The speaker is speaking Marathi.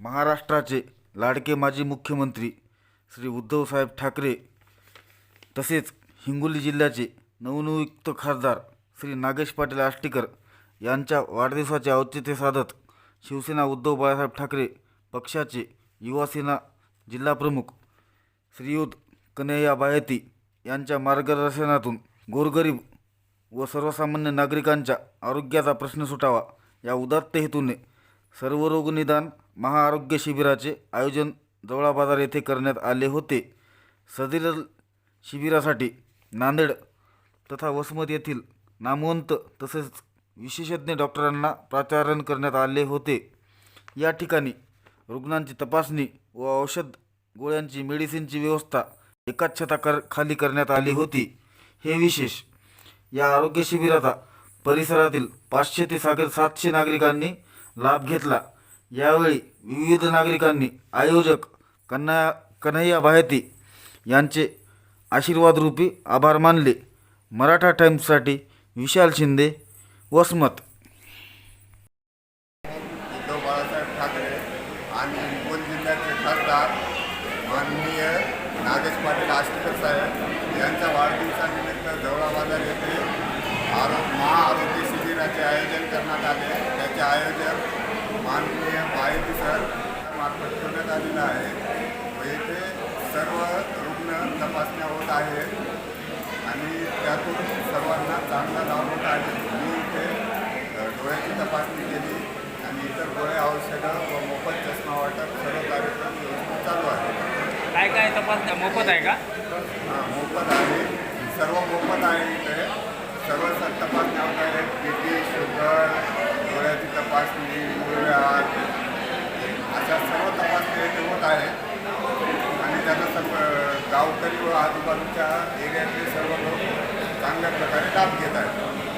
महाराष्ट्राचे लाडके माजी मुख्यमंत्री श्री उद्धवसाहेब ठाकरे तसेच हिंगोली जिल्ह्याचे नवनियुक्त खासदार श्री नागेश पाटील आष्टीकर यांच्या वाढदिवसाचे औचित्य साधत शिवसेना उद्धव बाळासाहेब ठाकरे पक्षाचे युवासेना जिल्हाप्रमुख श्रीयुत कन्हैया बायती यांच्या मार्गदर्शनातून गोरगरीब व सर्वसामान्य नागरिकांच्या आरोग्याचा प्रश्न सुटावा या उदात्त हेतूने सर्व रोगनिदान महाआरोग्य शिबिराचे आयोजन जवळा बाजार येथे करण्यात आले होते. सदर शिबिरासाठी नांदेड तथा वसमत येथील नामवंत तसेच विशेषज्ञ डॉक्टरांना प्राचारण करण्यात आले होते. या ठिकाणी रुग्णांची तपासणी व औषध गोळ्यांची मेडिसिनची व्यवस्था एकाच छताकर खाली करण्यात आली होती. हे विशेष या आरोग्य शिबिराचा परिसरातील पाचशे ते सागर सातशे नागरिकांनी लाभ घेतला. यावेळी विविध नागरिकांनी आयोजक कन्हैया कन्हैया बाहेती यांचे आशीर्वादरूपी आभार मानले. मराठा टाईम्ससाठी विशाल शिंदे वसमत. उद्धव बाळासाहेब ठाकरे आणि हिंगोली जिल्ह्याचे खासदार माननीय नागेश पाटील आष्टीकर साहेब यांच्या वाढदिवसानिमित्त जवळा बाजार येथे आरो महाआरोग्य शिबिराचे आयोजन करण्यात आले त्याचे आयोजन माननीय माहिती सर मार्फत करण्यात आलेलं आहे. व येथे सर्व रुग्ण तपासण्या होत आहेत. आणि त्यातून सर्वांना चांगला लाभ होत आहे. मी इथे डोळ्याची तपासणी केली आणि इतर गोळे औषधं व मोफत चष्मा वाटप सर्व कार्यक्रम चालू आहे. काय काय तपास मोफत आहे का? हा, मोफत आहे. सर्व मोफत आहे इथे. सर्व तपासण्या होत आहेत. बी शुगर डोळ्याची तपासणी आहे. आणि त्याचा सर्व गावकरी व आजूबाजूच्या एरियातले सर्व लोक चांगल्या प्रकारे लाभ घेत आहेत.